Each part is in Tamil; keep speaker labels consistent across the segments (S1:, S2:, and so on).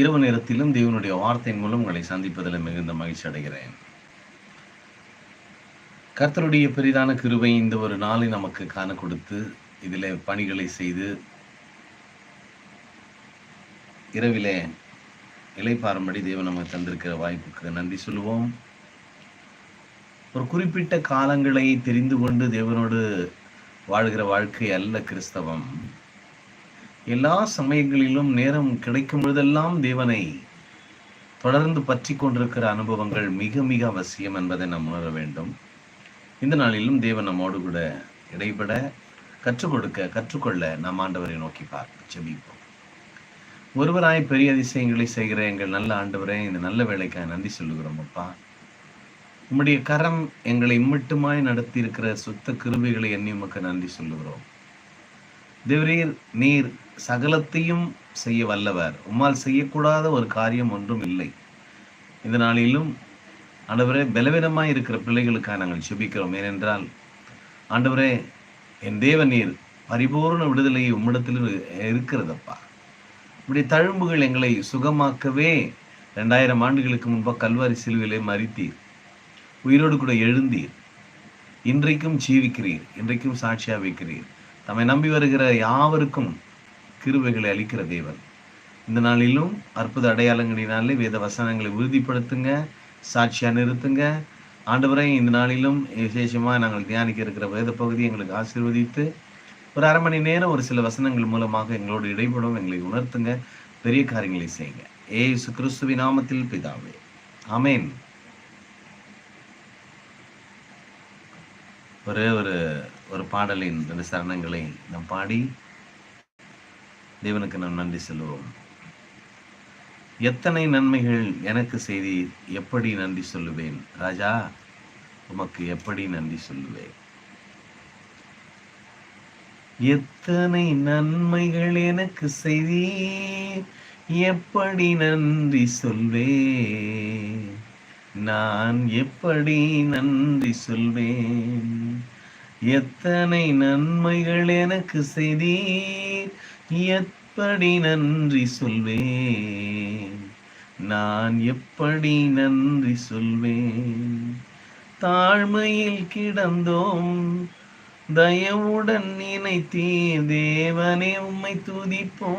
S1: இரவு நேரத்திலும் தேவனுடைய வார்த்தையின் மூலம் உங்களை சந்திப்பதில் மிகுந்த மகிழ்ச்சி அடைகிறேன் கர்த்தருடைய பெரிதான கிருவை இந்த ஒரு நாளை நமக்கு காண கொடுத்து இதில் பணிகளை செய்து இரவிலே இலைப்பாரம்படி தேவன் நமக்கு தந்திருக்கிற வாய்ப்புக்கு நன்றி சொல்லுவோம் ஒரு குறிப்பிட்ட காலங்களை தெரிந்து கொண்டு தேவனோடு வாழ்கிற வாழ்க்கை அல்ல கிறிஸ்தவம் எல்லா சமயங்களிலும் நேரம் கிடைக்கும் பொழுதெல்லாம் தேவனை தொடர்ந்து பற்றி கொண்டிருக்கிற அனுபவங்கள் மிக மிக அவசியம் என்பதை நாம் உணர வேண்டும் இந்த நாளிலும் தேவன் நம்மோடு கூட இடைபட கற்றுக் கொடுக்க கற்றுக்கொள்ள நம் ஆண்டவரை நோக்கி பார்ப்போம் செபிப்போம் ஒருவராய் பெரிய அதிசயங்களை செய்கிற எங்கள் நல்ல ஆண்டவரே இந்த நல்ல வேலைக்காக நன்றி சொல்லுகிறோம் அப்பா உம்முடைய கரம் எங்களை இம்மட்டுமாய் நடத்தி இருக்கிற சுத்த கிருபிகளை எண்ணி உமக்கு நன்றி சொல்லுகிறோம் தேவரீர் நீர் சகலத்தையும் செய்ய வல்லவர் உம்மால் செய்யக்கூடாத ஒரு காரியம் ஒன்றும் இல்லை இந்த நாளிலும் ஆண்டவரே பலவீனமாக இருக்கிற பிள்ளைகளுக்காக நாங்கள் சுபிக்கிறோம் ஏனென்றால் ஆண்டவரே என் தேவ நீர் பரிபூர்ண விடுதலை உம்மிடத்தில் இருக்கிறதப்பா இப்படி தழும்புகள் எங்களை சுகமாக்கவே ரெண்டாயிரம் ஆண்டுகளுக்கு முன்பாக கல்வாரி சிலுவிலே மறித்தீர் உயிரோடு கூட எழுந்தீர் இன்றைக்கும் ஜீவிக்கிறீர் இன்றைக்கும் சாட்சியாக வைக்கிறீர் தம்மை நம்பி வருகிற யாவருக்கும் கிருவைகளை அளிக்கிற தேவன் இந்த நாளிலும் அற்புத அடையாளங்களினாலே வேத வசனங்களை உறுதிப்படுத்துங்க சாட்சியாக நிறுத்துங்க ஆண்டவரை இந்த நாளிலும் விசேஷமாக நாங்கள் தியானிக்க இருக்கிற வேத பகுதி எங்களுக்கு ஆசீர்வதித்து ஒரு அரை மணி நேரம் ஒரு சில வசனங்கள் மூலமாக எங்களோடு இடைபடும் எங்களை உணர்த்துங்க பெரிய காரியங்களை செய்யுங்க ஏசு கிறிஸ்துவி நாமத்தில் பிதாவே அமேன் ஒரே ஒரு ஒரு பாடலின் சரணங்களை நாம் பாடி தேவனுக்கு நாம் நன்றி சொல்லுவோம் எத்தனை நன்மைகள் எனக்கு செய்தி எப்படி நன்றி சொல்லுவேன் ராஜா உமக்கு எப்படி நன்றி சொல்லுவேன் எத்தனை நன்மைகள் எனக்கு செய்தி எப்படி நன்றி சொல்வேன் நான் எப்படி நன்றி சொல்வேன் எத்தனை நன்மைகள் எனக்கு செய்தீர் எப்படி நன்றி சொல்வேன் நான் எப்படி நன்றி சொல்வேன் தாழ்மையில் கிடந்தோம் தயவுடன் நினைத்தீர் தேவனே உம்மை துதிப்போம்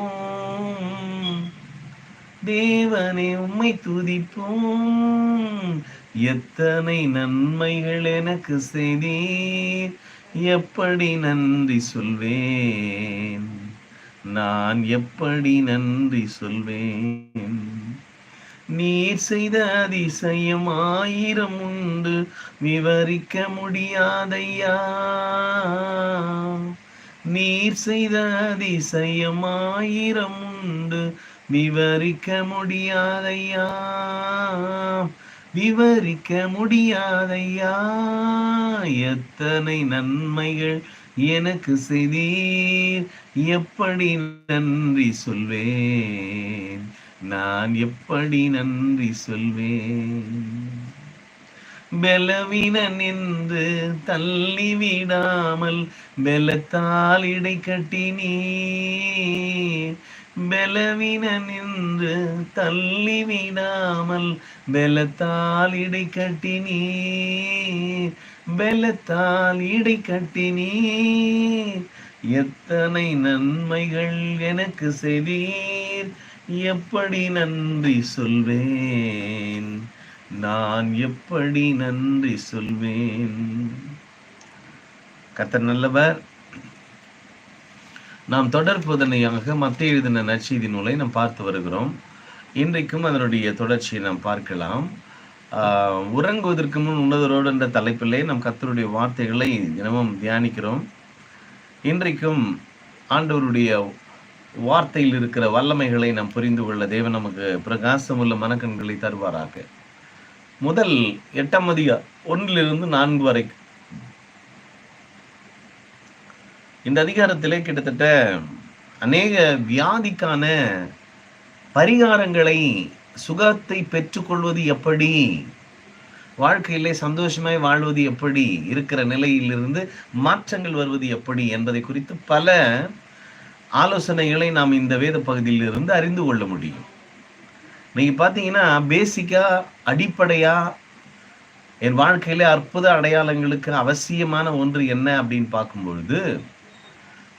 S1: தேவனே உம்மை துதிப்போம் எத்தனை நன்மைகள் எனக்கு செய்தீர் எப்படி நன்றி சொல்வேன் நான் எப்படி நன்றி சொல்வேன் நீர் செய்த அதிசயம் ஆயிரம் உண்டு விவரிக்க முடியாதையா நீர் செய்த அதிசயம் ஆயிரம் உண்டு விவரிக்க முடியாதையா விவரிக்க முடியாதையா எத்தனை நன்மைகள் எனக்கு செய்தீர் எப்படி நன்றி சொல்வேன் நான் எப்படி நன்றி சொல்வேன் பலவீனன் என்று தள்ளி விடாமல் பெலத்தால் இடை கட்டினே பலவீனன் என்று தள்ளி விடாமல் பெலத்தால் இடை கட்டினே பெலத்தால் இடை கட்டினே எத்தனை நன்மைகள் எனக்கு செய்தீர் எப்படி நன்றி சொல்வேன் நான் எப்படி நன்றி சொல்வேன் கத்தர் நல்லவர் நாம் தொடர் போதனையாக மத்திய எழுதின நச்சீதி நூலை நாம் பார்த்து வருகிறோம் இன்றைக்கும் அதனுடைய தொடர்ச்சியை நாம் பார்க்கலாம் உறங்குவதற்கு முன் உணதரோடு என்ற தலைப்பிலே நம் கத்தருடைய வார்த்தைகளை தினமும் தியானிக்கிறோம் இன்றைக்கும் ஆண்டவருடைய வார்த்தையில் இருக்கிற வல்லமைகளை நாம் புரிந்து கொள்ள தேவன் நமக்கு பிரகாசம் உள்ள மனக்கண்களை தருவாராக முதல் எட்டாம் மதிய ஒன்றிலிருந்து நான்கு வரை இந்த அதிகாரத்திலே கிட்டத்தட்ட அநேக வியாதிக்கான பரிகாரங்களை சுகத்தை பெற்றுக்கொள்வது எப்படி வாழ்க்கையிலே சந்தோஷமாய் வாழ்வது எப்படி இருக்கிற நிலையிலிருந்து மாற்றங்கள் வருவது எப்படி என்பதை குறித்து பல ஆலோசனைகளை நாம் இந்த வேத பகுதியிலிருந்து அறிந்து கொள்ள முடியும் இன்னைக்கு பார்த்தீங்கன்னா பேசிக்காக அடிப்படையாக என் வாழ்க்கையில அற்புத அடையாளங்களுக்கு அவசியமான ஒன்று என்ன அப்படின்னு பார்க்கும் பொழுது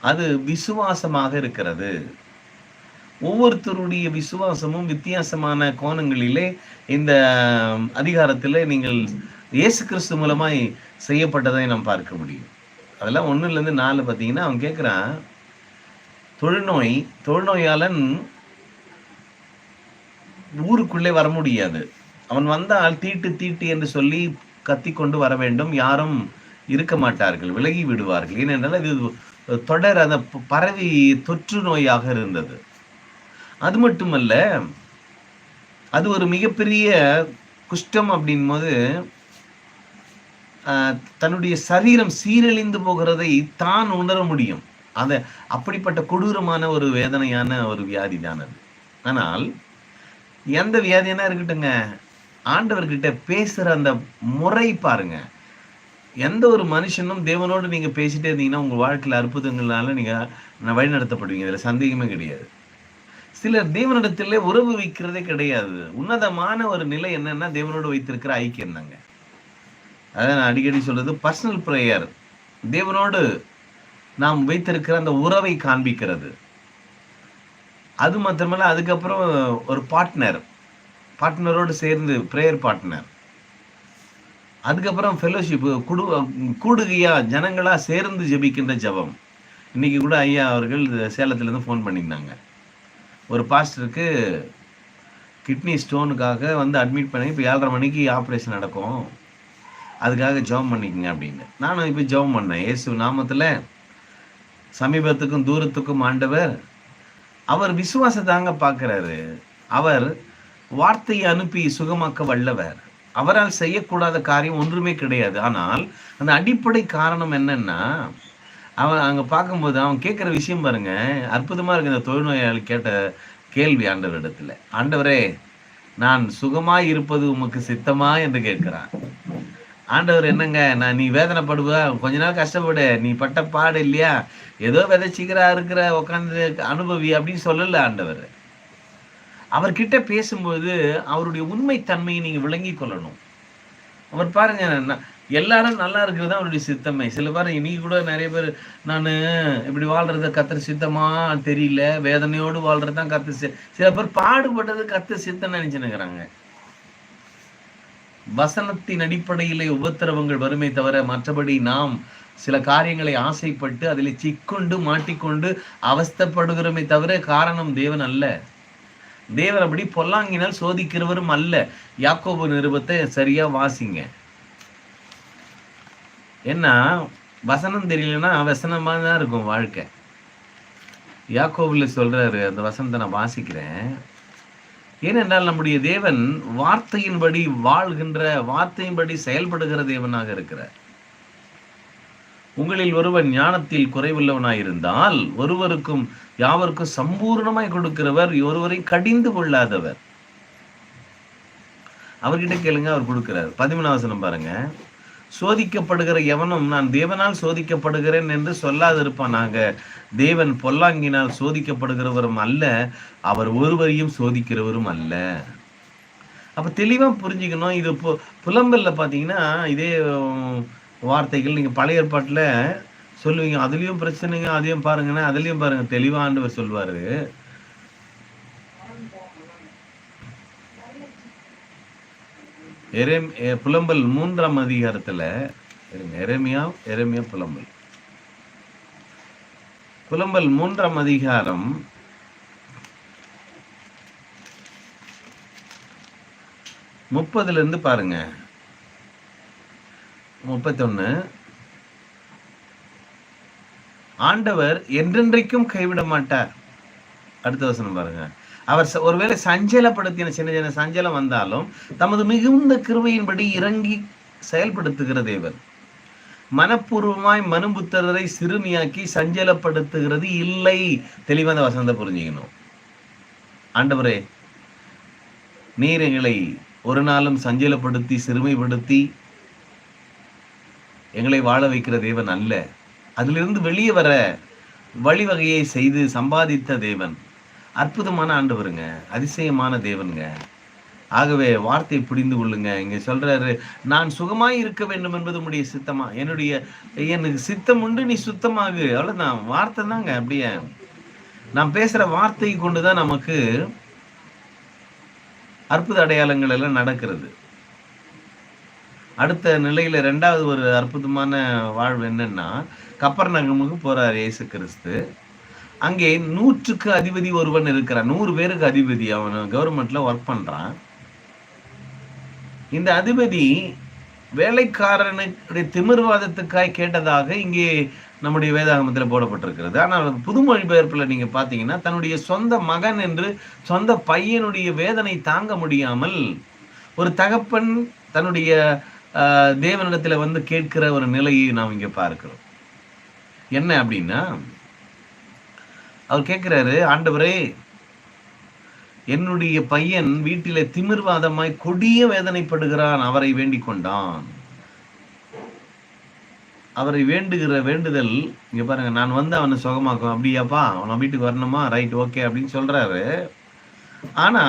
S1: அது விசுவாசமாக இருக்கிறது ஒவ்வொருத்தருடைய விசுவாசமும் வித்தியாசமான கோணங்களிலே இந்த அதிகாரத்தில் நீங்கள் இயேசு கிறிஸ்து மூலமாய் செய்யப்பட்டதை நாம் பார்க்க முடியும் அதெல்லாம் ஒன்றுலேருந்து நாலு பார்த்தீங்கன்னா அவன் கேட்குறான் தொழுநோய் தொழுநோயாளன் ஊருக்குள்ளே வர முடியாது அவன் வந்தால் தீட்டு தீட்டு என்று சொல்லி கத்தி கொண்டு வர வேண்டும் யாரும் இருக்க மாட்டார்கள் விலகி விடுவார்கள் ஏனென்றால் இது தொடர் அந்த பரவி தொற்று நோயாக இருந்தது அது மட்டுமல்ல அது ஒரு மிகப்பெரிய குஷ்டம் அப்படின் போது தன்னுடைய சரீரம் சீரழிந்து போகிறதை தான் உணர முடியும் அதை அப்படிப்பட்ட கொடூரமான ஒரு வேதனையான ஒரு வியாதி தான் அது ஆனால் எந்த வியாதினா இருக்கட்டுங்க ஆண்டவர்கிட்ட பேசுகிற அந்த முறை பாருங்க எந்த ஒரு மனுஷனும் தேவனோடு நீங்கள் பேசிட்டே இருந்தீங்கன்னா உங்கள் வாழ்க்கையில் அற்புதங்களால் நீங்கள் வழிநடத்தப்படுவீங்க இதில் சந்தேகமே கிடையாது சிலர் தேவனிடத்திலே உறவு வைக்கிறதே கிடையாது உன்னதமான ஒரு நிலை என்னன்னா தேவனோடு வைத்திருக்கிற ஐக்கியம் தாங்க அதான் நான் அடிக்கடி சொல்றது பர்சனல் ப்ரேயர் தேவனோடு நாம் வைத்திருக்கிற அந்த உறவை காண்பிக்கிறது அது மாத்திரமல்ல அதுக்கப்புறம் ஒரு பார்ட்னர் பார்ட்னரோடு சேர்ந்து ப்ரேயர் பார்ட்னர் அதுக்கப்புறம் ஃபெலோஷிப்பு குடு கூடுகையாக ஜனங்களாக சேர்ந்து ஜெபிக்கின்ற ஜபம் இன்னைக்கு கூட ஐயா அவர்கள் சேலத்துலேருந்து ஃபோன் பண்ணியிருந்தாங்க ஒரு பாஸ்டருக்கு கிட்னி ஸ்டோனுக்காக வந்து அட்மிட் பண்ணி இப்போ ஏழரை மணிக்கு ஆப்ரேஷன் நடக்கும் அதுக்காக ஜெபம் பண்ணிக்கங்க அப்படின்னு நானும் இப்போ ஜெபம் பண்ணேன் இயேசு நாமத்தில் சமீபத்துக்கும் தூரத்துக்கும் ஆண்டவர் அவர் விசுவாசத்தாங்க பார்க்குறாரு அவர் வார்த்தையை அனுப்பி சுகமாக்க வல்லவர் அவரால் செய்யக்கூடாத காரியம் ஒன்றுமே கிடையாது ஆனால் அந்த அடிப்படை காரணம் என்னன்னா அவன் அங்கே பார்க்கும்போது அவன் கேட்குற விஷயம் பாருங்க அற்புதமாக இருக்கு இந்த தொழில்நோயாளி கேட்ட கேள்வி ஆண்டவரிடத்துல ஆண்டவரே நான் சுகமாக இருப்பது உமக்கு சித்தமா என்று கேட்குறான் ஆண்டவர் என்னங்க நான் நீ வேதனைப்படுவ கொஞ்ச நாள் கஷ்டப்படு நீ பட்ட பாடு இல்லையா ஏதோ விதைச்சிக்கிறா இருக்கிற உட்காந்து அனுபவி அப்படின்னு சொல்லல ஆண்டவர் அவர்கிட்ட பேசும்போது அவருடைய உண்மைத்தன்மையை நீங்கள் விளங்கி கொள்ளணும் அவர் பாருங்க எல்லாரும் நல்லா இருக்கிறது தான் அவருடைய சித்தமே சில பேர் இன்னைக்கு கூட நிறைய பேர் நான் இப்படி வாழ்றது கத்திர சித்தமா தெரியல வேதனையோடு வாழ்றது தான் கத்து சில பேர் பாடுபட்டது கத்து சித்தம் நினைச்சுனுங்கிறாங்க வசனத்தின் அடிப்படையிலே உபத்திரவங்கள் வருமே தவிர மற்றபடி நாம் சில காரியங்களை ஆசைப்பட்டு அதில் சிக்கொண்டு மாட்டிக்கொண்டு அவஸ்தப்படுகிறோமே தவிர காரணம் தேவன் அல்ல தேவர் அப்படி பொல்லாங்கினால் சோதிக்கிறவரும் அல்ல யாக்கோபு நிருபத்தை சரியா வாசிங்க ஏன்னா வசனம் தெரியலன்னா வசனமாக தான் இருக்கும் வாழ்க்கை யாக்கோவில் சொல்கிறாரு அந்த வசனத்தை நான் வாசிக்கிறேன் ஏனென்றால் நம்முடைய தேவன் வார்த்தையின்படி வாழ்கின்ற வார்த்தையின்படி செயல்படுகிற தேவனாக இருக்கிறார் உங்களில் ஒருவன் ஞானத்தில் குறைவுள்ளவனாயிருந்தால் ஒருவருக்கும் யாவருக்கும் சம்பூர்ணமாய் கொடுக்கிறவர் ஒருவரை கடிந்து கொள்ளாதவர் அவர்கிட்ட கேளுங்க அவர் கொடுக்கிறார் பதிமூணாவசனம் பாருங்க சோதிக்கப்படுகிற எவனும் நான் தேவனால் சோதிக்கப்படுகிறேன் என்று சொல்லாதிருப்பானாக தேவன் பொல்லாங்கினால் சோதிக்கப்படுகிறவரும் அல்ல அவர் ஒருவரையும் சோதிக்கிறவரும் அல்ல அப்போ தெளிவாக புரிஞ்சுக்கணும் இது பு பாத்தீங்கன்னா பார்த்தீங்கன்னா இதே வார்த்தைகள் நீங்கள் பழைய ஏற்பாட்டில் சொல்லுவீங்க அதுலேயும் பிரச்சனைங்க அதையும் பாருங்கன்னா அதுலேயும் பாருங்கள் தெளிவாக ஆண்டவர் எரே புலம்பல் மூன்றாம் அதிகாரத்தில் எரேமியா எரேமியா புலம்பல் புலம்பல் மூன்றாம் அதிகாரம் முப்பதுலேருந்து பாருங்க முப்பத்தொன்னு ஆண்டவர் என்றென்றைக்கும் கைவிட மாட்டார் அடுத்த வசனம் பாருங்க அவர் ஒருவேளை சஞ்சலப்படுத்தின சின்ன சின்ன சஞ்சலம் வந்தாலும் தமது மிகுந்த கிருவையின்படி இறங்கி செயல்படுத்துகிற தேவன் மனப்பூர்வமாய் மனு புத்தரரை சிறுமியாக்கி சஞ்சலப்படுத்துகிறது இல்லை தெளிவந்த வசந்த புரிஞ்சுக்கணும் ஆண்டவரே நீர் எங்களை ஒரு நாளும் சஞ்சலப்படுத்தி சிறுமைப்படுத்தி எங்களை வாழ வைக்கிற தேவன் அல்ல அதிலிருந்து வெளியே வர வழிவகையை செய்து சம்பாதித்த தேவன் அற்புதமான ஆண்டவருங்க அதிசயமான தேவனுங்க ஆகவே வார்த்தை புரிந்து கொள்ளுங்க இங்க சொல்றாரு நான் சுகமாய் இருக்க வேண்டும் என்பது உடைய சித்தமா என்னுடைய எனக்கு சித்தம் உண்டு நீ சுத்தமாகு அவ்வளவுதான் வார்த்தை தாங்க அப்படியே நான் பேசுற வார்த்தை கொண்டுதான் நமக்கு அற்புத அடையாளங்கள் எல்லாம் நடக்கிறது அடுத்த நிலையில ரெண்டாவது ஒரு அற்புதமான வாழ்வு என்னன்னா கப்பர் நகமுக்கு போறாரு இயேசு கிறிஸ்து அங்கே நூற்றுக்கு அதிபதி ஒருவன் இருக்கிறான் நூறு பேருக்கு அதிபதி அவன் கவர்மெண்ட்ல ஒர்க் பண்றான் இந்த அதிபதி வேலைக்காரனுடைய திமிர்வாதத்துக்காய் கேட்டதாக இங்கே நம்முடைய வேதாகமத்தில் போடப்பட்டிருக்கிறது ஆனால் புது நீங்கள் பார்த்தீங்கன்னா தன்னுடைய சொந்த மகன் என்று சொந்த பையனுடைய வேதனை தாங்க முடியாமல் ஒரு தகப்பன் தன்னுடைய தேவனிடத்தில் வந்து கேட்கிற ஒரு நிலையை நாம் இங்கே பார்க்கிறோம் என்ன அப்படின்னா அவர் கேட்கிறாரு ஆண்டவரே என்னுடைய பையன் வீட்டில திமிர்வாதமாய் கொடிய வேதனைப்படுகிறான் அவரை வேண்டிக் கொண்டான் அவரை வேண்டுகிற வேண்டுதல் இங்க பாருங்க நான் வந்து அவனை சுகமாக்கும் அப்படியாப்பா அவனை வீட்டுக்கு வரணுமா ரைட் ஓகே அப்படின்னு சொல்றாரு ஆனா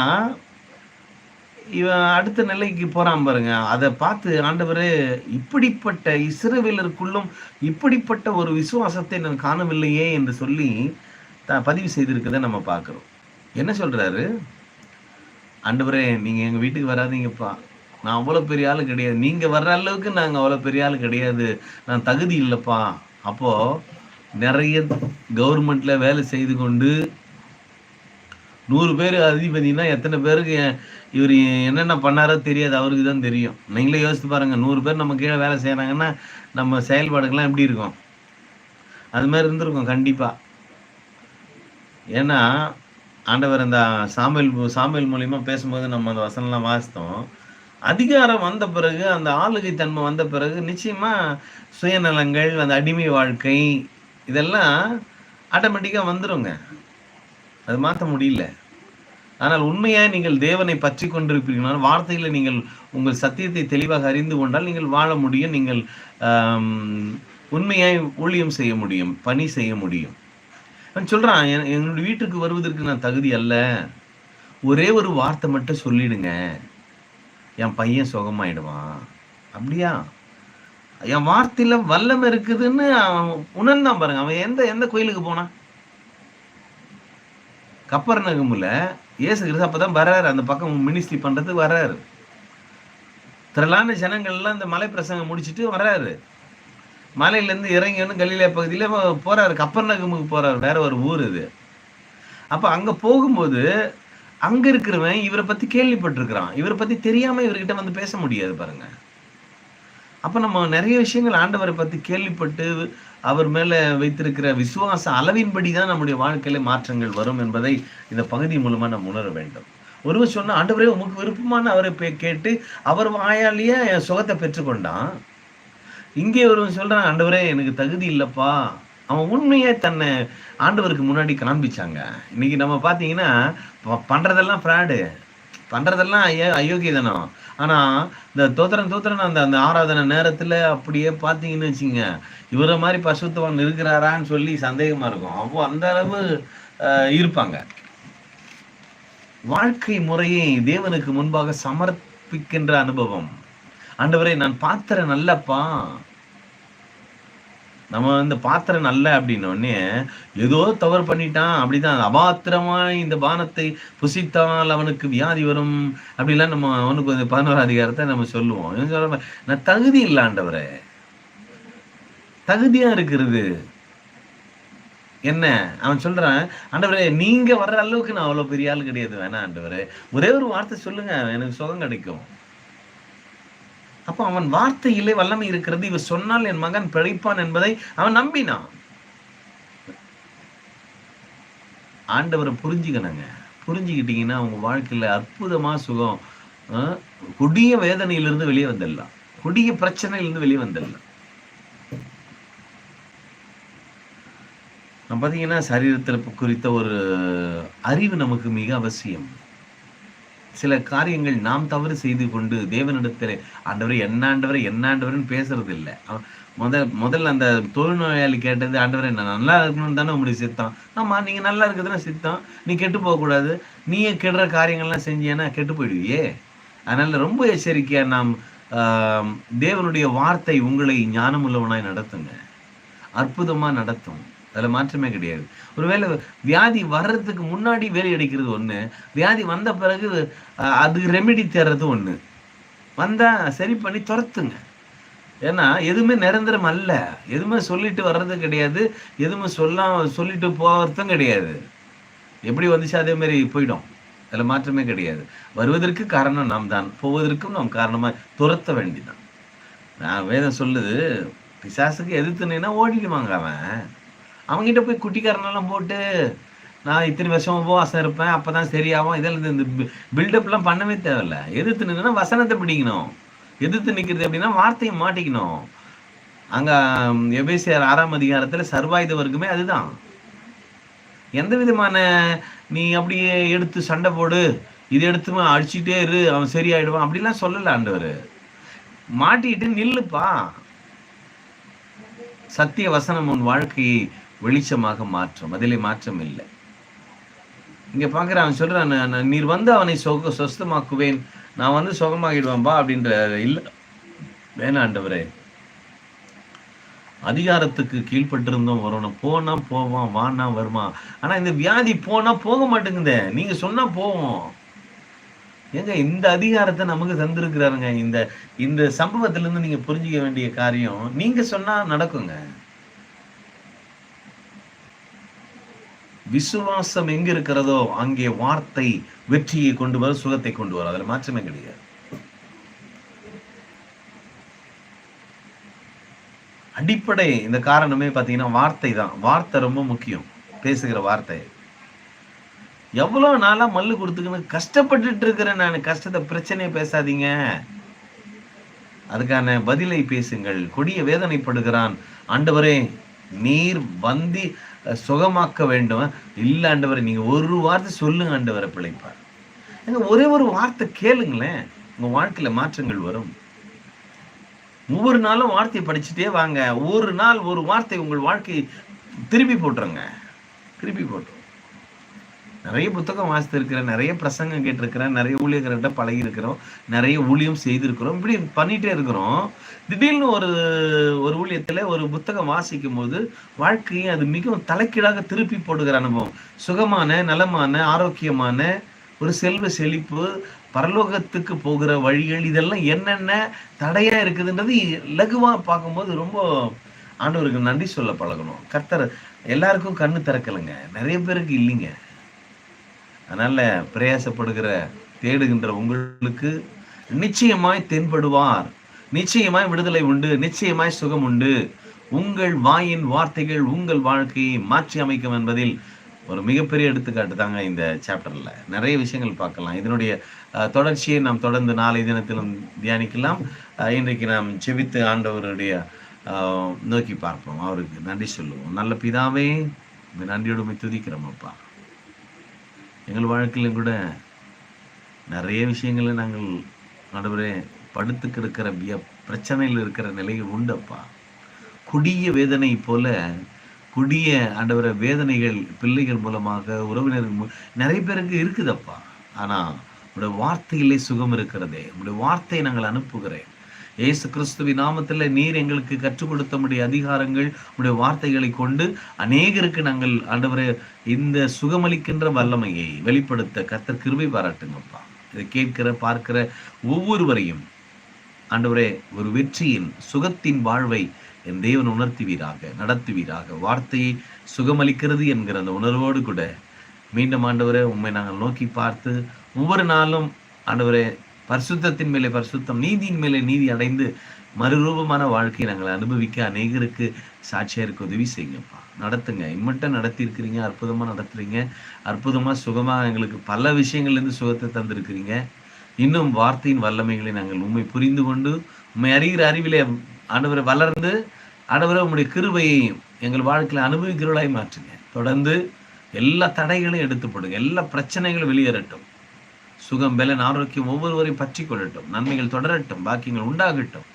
S1: இவன் அடுத்த நிலைக்கு போறான் பாருங்க அதை பார்த்து ஆண்டவர் இப்படிப்பட்ட இஸ்ரவேலருக்குள்ளும் இப்படிப்பட்ட ஒரு விசுவாசத்தை நான் காணவில்லையே என்று சொல்லி தான் பதிவு செய்திருக்கத நம்ம பார்க்குறோம் என்ன சொல்கிறாரு ஆண்டவரே நீங்கள் எங்கள் வீட்டுக்கு வராதீங்கப்பா நான் அவ்வளோ பெரிய ஆள் கிடையாது நீங்கள் வர்ற அளவுக்கு நாங்கள் அவ்வளோ பெரிய ஆள் கிடையாது நான் தகுதி இல்லைப்பா அப்போது நிறைய கவர்மெண்ட்டில் வேலை செய்து கொண்டு நூறு பேர் அதிபதினா எத்தனை பேருக்கு இவர் என்னென்ன பண்ணாரோ தெரியாது அவருக்கு தான் தெரியும் நீங்களே யோசித்து பாருங்கள் நூறு பேர் நம்ம கீழே வேலை செய்கிறாங்கன்னா நம்ம செயல்பாடுகள்லாம் எப்படி இருக்கும் அது மாதிரி இருந்திருக்கும் கண்டிப்பாக ஏன்னா ஆண்டவர் அந்த சாமியல் சாமியல் மூலியமா பேசும்போது நம்ம அந்த வசனம்லாம் வாசித்தோம் அதிகாரம் வந்த பிறகு அந்த ஆளுகை தன்மை வந்த பிறகு நிச்சயமா சுயநலங்கள் அந்த அடிமை வாழ்க்கை இதெல்லாம் ஆட்டோமேட்டிக்காக வந்துடுங்க அது மாற்ற முடியல ஆனால் உண்மையாக நீங்கள் தேவனை பற்றி கொண்டிருப்பீர்களால் வார்த்தையில் நீங்கள் உங்கள் சத்தியத்தை தெளிவாக அறிந்து கொண்டால் நீங்கள் வாழ முடியும் நீங்கள் உண்மையாய் ஊழியம் செய்ய முடியும் பணி செய்ய முடியும் சொல்கிறான் என் என்னோட வீட்டுக்கு வருவதற்கு நான் தகுதி அல்ல ஒரே ஒரு வார்த்தை மட்டும் சொல்லிடுங்க என் பையன் சுகமாயிடுவான் அப்படியா என் வார்த்தையில் வல்லம் இருக்குதுன்னு அவன் உணர்ந்தான் பாருங்க அவன் எந்த எந்த கோயிலுக்கு போனான் கப்பர் நகமில் இயேசு கிருஷ்ண அப்போ தான் வர்றாரு அந்த பக்கம் மினிஸ்ட்ரி பண்ணுறது வர்றாரு திரளான ஜனங்கள்லாம் இந்த மலை பிரசங்கம் முடிச்சுட்டு வர்றாரு மலையிலேருந்து இறங்கி வந்து கலிலே பகுதியில் போகிறாரு நகமுக்கு போகிறாரு வேற ஒரு ஊர் இது அப்போ அங்கே போகும்போது அங்கே இருக்கிறவன் இவரை பற்றி கேள்விப்பட்டிருக்கிறான் இவரை பற்றி தெரியாமல் இவர்கிட்ட வந்து பேச முடியாது பாருங்க அப்போ நம்ம நிறைய விஷயங்கள் ஆண்டவரை பற்றி கேள்விப்பட்டு அவர் மேலே வைத்திருக்கிற விசுவாச அளவின்படி தான் நம்முடைய வாழ்க்கையில மாற்றங்கள் வரும் என்பதை இந்த பகுதி மூலமாக நம்ம உணர வேண்டும் ஒருவர் சொன்னால் ஆண்டவரே உமக்கு விருப்பமான அவரை கேட்டு அவர் வாயாலேயே என் சுகத்தை பெற்றுக்கொண்டான் இங்கே ஒருவன் சொல்கிறான் ஆண்டவரே எனக்கு தகுதி இல்லைப்பா அவன் உண்மையே தன்னை ஆண்டவருக்கு முன்னாடி காண்பிச்சாங்க இன்னைக்கு நம்ம பார்த்தீங்கன்னா பண்ணுறதெல்லாம் ஃப்ராடு பண்ணுறதெல்லாம் ஐயோ அயோக்கியதனம் ஆனால் இந்த தோத்திரன் தோத்திரன் அந்த அந்த ஆராதனை நேரத்தில் அப்படியே பார்த்தீங்கன்னு வச்சுங்க இவரை மாதிரி பசுத்தவன் இருக்கிறாரான்னு சொல்லி சந்தேகமாக இருக்கும் அப்போ அந்த அளவு இருப்பாங்க வாழ்க்கை முறையை தேவனுக்கு முன்பாக சமர்ப்பிக்கின்ற அனுபவம் ஆண்டவரே நான் பாத்திர நல்லப்பா நம்ம இந்த பாத்திரம் நல்ல அப்படின்னோடனே ஏதோ தவறு பண்ணிட்டான் அப்படிதான் அபாத்திரமாய் இந்த பானத்தை புசித்தால் அவனுக்கு வியாதி வரும் அப்படிலாம் நம்ம அவனுக்கு வந்து பதினோரா அதிகாரத்தை நம்ம சொல்லுவோம் நான் தகுதி இல்லாண்டவரே தகுதியா இருக்கிறது என்ன அவன் சொல்றான் ஆண்டவரே நீங்க வர்ற அளவுக்கு நான் அவ்வளவு பெரிய ஆள் கிடையாது வேணாம் ஆண்டவரே ஒரே ஒரு வார்த்தை சொல்லுங்க எனக்கு சுகம் கிடைக்கும் அப்போ அவன் வார்த்தையிலே வல்லமை இருக்கிறது இவர் சொன்னால் என் மகன் பிழைப்பான் என்பதை அவன் நம்பினான் ஆண்டவரை புரிஞ்சுக்கணுங்க புரிஞ்சுக்கிட்டீங்கன்னா அவங்க வாழ்க்கையில் அற்புதமாக சுகம் கொடிய வேதனையிலிருந்து வெளியே வந்துடலாம் கொடிய பிரச்சனையிலிருந்து வெளியே வந்துடலாம் பார்த்தீங்கன்னா சரீரத்தில் குறித்த ஒரு அறிவு நமக்கு மிக அவசியம் சில காரியங்கள் நாம் தவறு செய்து கொண்டு தேவனிடத்தில் ஆண்டவர் என்ன ஆண்டவர் என்ன பேசுறது இல்லை முதல் முதல்ல அந்த தொழில்நோயாளி கேட்டது ஆண்டவர் என்ன நல்லா இருக்கணும்னு தானே உங்களுக்கு சித்தம் ஆமாம் நீங்கள் நல்லா இருக்கிறதுனா சித்தம் நீ கெட்டு போகக்கூடாது நீயே கெடுற காரியங்கள்லாம் செஞ்சேன்னா கெட்டு போயிடுவியே அதனால் ரொம்ப எச்சரிக்கையாக நாம் தேவனுடைய வார்த்தை உங்களை ஞானமுள்ளவனாய் நடத்துங்க அற்புதமாக நடத்தும் அதில் மாற்றமே கிடையாது ஒருவேளை வியாதி வர்றதுக்கு முன்னாடி வேலை அடிக்கிறது ஒன்று வியாதி வந்த பிறகு அது ரெமெடி தேர்றது ஒன்று வந்தால் சரி பண்ணி துரத்துங்க ஏன்னா எதுவுமே நிரந்தரம் அல்ல எதுவுமே சொல்லிட்டு வர்றதும் கிடையாது எதுவுமே சொல்ல சொல்லிட்டு போகிறதும் கிடையாது எப்படி வந்துச்சு அதே மாதிரி போயிடும் அதில் மாற்றமே கிடையாது வருவதற்கு காரணம் நாம் தான் போவதற்கும் நாம் காரணமாக துரத்த வேண்டிதான் நான் வேதம் சொல்லுது பிசாசுக்கு எதிர்த்துனேன்னா ஓடிடுவாங்க அவன் அவங்ககிட்ட போய் குட்டிக்காரனெல்லாம் போட்டு நான் இத்தனை வருஷம் உபவாசம் இருப்பேன் அப்பதான் சரியாவும் சரியாகும் இதெல்லாம் இந்த பில்டப்லாம் பண்ணவே தேவையில்ல எதிர்த்து நின்றுனா வசனத்தை பிடிக்கணும் எதிர்த்து நிற்கிறது அப்படின்னா வார்த்தையை மாட்டிக்கணும் அங்கே எபேசியார் ஆறாம் அதிகாரத்தில் சர்வாயுத வர்க்கமே அதுதான் எந்த விதமான நீ அப்படியே எடுத்து சண்டை போடு இது எடுத்து அடிச்சுட்டே இரு அவன் சரியாயிடுவான் அப்படிலாம் சொல்லலை ஆண்டவர் மாட்டிட்டு நில்லுப்பா சத்திய வசனம் உன் வாழ்க்கையை வெளிச்சமாக மாற்றம் அதிலே மாற்றம் இல்லை இங்கே பார்க்குற அவன் சொல்கிறான் நான் நீர் வந்து அவனை சொக சொஸ்தமாக்குவேன் நான் வந்து சுகமாகிடுவேன்பா அப்படின்ற இல்லை வேணாண்டவரே அதிகாரத்துக்கு கீழ்பட்டிருந்தோம் வரணும் போனா போவான் வானா வருமா ஆனா இந்த வியாதி போனா போக மாட்டேங்குது நீங்க சொன்னா போவோம் ஏங்க இந்த அதிகாரத்தை நமக்கு தந்திருக்கிறாருங்க இந்த இந்த சம்பவத்திலிருந்து நீங்க புரிஞ்சுக்க வேண்டிய காரியம் நீங்க சொன்னா நடக்குங்க விசுவாசம் எங்க இருக்கிறதோ அங்கே வார்த்தை வெற்றியை கொண்டு வர சுகத்தை கொண்டு வர அதுல மாற்றமே கிடையாது அடிப்படை இந்த காரணமே பார்த்தீங்கன்னா வார்த்தை தான் வார்த்தை ரொம்ப முக்கியம் பேசுகிற வார்த்தை எவ்வளோ நாளாக மல்லு கொடுத்துக்கணும் கஷ்டப்பட்டுட்டு இருக்கிறேன் நான் கஷ்டத்தை பிரச்சனையை பேசாதீங்க அதுக்கான பதிலை பேசுங்கள் கொடிய வேதனைப்படுகிறான் ஆண்டவரே நீர் வந்தி சுகமாக்க வேண்டும் இல்லை ஆண்டவரை நீங்கள் ஒரு வார்த்தை சொல்லுங்க ஆண்டவரை பிழைப்பார் ஏங்க ஒரே ஒரு வார்த்தை கேளுங்களேன் உங்கள் வாழ்க்கையில் மாற்றங்கள் வரும் ஒவ்வொரு நாளும் வார்த்தையை படிச்சுட்டே வாங்க ஒரு நாள் ஒரு வார்த்தை உங்கள் வாழ்க்கையை திருப்பி போட்டுருங்க திருப்பி போட்டுருங்க நிறைய புத்தகம் வாசித்திருக்கிறேன் நிறைய பிரசங்கம் கேட்டிருக்கிறேன் நிறைய ஊழியர்கிட்ட பழகியிருக்கிறோம் நிறைய ஊழியம் செய்திருக்கிறோம் இப்படி பண்ணிகிட்டே இருக்கிறோம் திடீர்னு ஒரு ஒரு ஊழியத்தில் ஒரு புத்தகம் வாசிக்கும் போது வாழ்க்கையை அது மிகவும் தலைக்கீழாக திருப்பி போடுகிற அனுபவம் சுகமான நலமான ஆரோக்கியமான ஒரு செல்வ செழிப்பு பரலோகத்துக்கு போகிற வழிகள் இதெல்லாம் என்னென்ன தடையாக இருக்குதுன்றது லகுவாக பார்க்கும்போது ரொம்ப ஆண்டவருக்கு நன்றி சொல்ல பழகணும் கர்த்தர் எல்லாருக்கும் கண்ணு திறக்கலைங்க நிறைய பேருக்கு இல்லைங்க அதனால் பிரயாசப்படுகிற தேடுகின்ற உங்களுக்கு நிச்சயமாய் தென்படுவார் நிச்சயமாய் விடுதலை உண்டு நிச்சயமாய் சுகம் உண்டு உங்கள் வாயின் வார்த்தைகள் உங்கள் வாழ்க்கையை மாற்றி அமைக்கும் என்பதில் ஒரு மிகப்பெரிய எடுத்துக்காட்டு தாங்க இந்த சாப்டரில் நிறைய விஷயங்கள் பார்க்கலாம் இதனுடைய தொடர்ச்சியை நாம் தொடர்ந்து நாளை தினத்திலும் தியானிக்கலாம் இன்றைக்கு நாம் செவித்து ஆண்டவருடைய நோக்கி பார்ப்போம் அவருக்கு நன்றி சொல்லுவோம் நல்ல பிதாவே நன்றியோடு துதிக்கிறோம் அப்பா எங்கள் வாழ்க்கையிலும் கூட நிறைய விஷயங்களை நாங்கள் நடுவரே படுத்து கிடக்கிற பிரச்சனையில் இருக்கிற நிலை உண்டப்பா குடிய வேதனை போல குடிய ஆண்டவர வேதனைகள் பிள்ளைகள் மூலமாக உறவினர்கள் நிறைய பேருக்கு இருக்குதப்பா ஆனால் உடைய வார்த்தையிலே சுகம் இருக்கிறதே உங்களுடைய வார்த்தையை நாங்கள் அனுப்புகிறேன் இயேசு கிறிஸ்துவி நாமத்தில் நீர் எங்களுக்கு கற்றுக் கொடுத்த முடிய அதிகாரங்கள் உடைய வார்த்தைகளை கொண்டு அநேகருக்கு நாங்கள் ஆண்டவரே இந்த சுகமளிக்கின்ற வல்லமையை வெளிப்படுத்த கர்த்தர் கிருவை பாராட்டுங்கப்பா இதை கேட்கிற பார்க்கிற ஒவ்வொருவரையும் ஆண்டவரே ஒரு வெற்றியின் சுகத்தின் வாழ்வை என் தேவன் உணர்த்துவீராக நடத்துவீராக வார்த்தையை சுகமளிக்கிறது என்கிற அந்த உணர்வோடு கூட மீண்டும் ஆண்டவரை உண்மை நாங்கள் நோக்கி பார்த்து ஒவ்வொரு நாளும் ஆண்டவரே பரிசுத்தத்தின் மேலே பரிசுத்தம் நீதியின் மேலே நீதி அடைந்து மறுரூபமான வாழ்க்கையை நாங்கள் அனுபவிக்க அநேகருக்கு சாட்சியாக இருக்க உதவி செய்யுங்கப்பா நடத்துங்க இம்மட்டம் நடத்தியிருக்கிறீங்க அற்புதமாக நடத்துறீங்க அற்புதமாக சுகமாக எங்களுக்கு பல விஷயங்கள்லேருந்து சுகத்தை தந்திருக்கிறீங்க இன்னும் வார்த்தையின் வல்லமைகளை நாங்கள் உண்மை புரிந்து கொண்டு உண்மை அறிகிற அறிவிலே ஆண்டவரை வளர்ந்து ஆண்டவரை உங்களுடைய கிருபையையும் எங்கள் வாழ்க்கையில் அனுபவிக்கிறவளாய் மாற்றுங்க தொடர்ந்து எல்லா தடைகளையும் எடுத்து போடுங்க எல்லா பிரச்சனைகளும் வெளியேறட்டும் சுகம் பலன் ஆரோக்கியம் ஒவ்வொருவரையும் பற்றி கொள்ளட்டும் நன்மைகள் தொடரட்டும் பாக்கியங்கள் உண்டாகட்டும்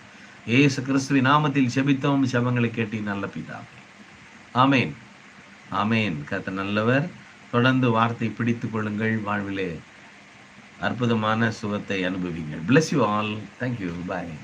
S1: ஏசு கிறிஸ்துவின் நாமத்தில் செபித்தோம் செபங்களை கேட்டி நல்ல பிதா ஆமேன் ஆமேன் கத்த நல்லவர் தொடர்ந்து வார்த்தை பிடித்துக் கொள்ளுங்கள் வாழ்விலே அற்புதமான சுகத்தை அனுபவிங்கள் bless you all thank you bye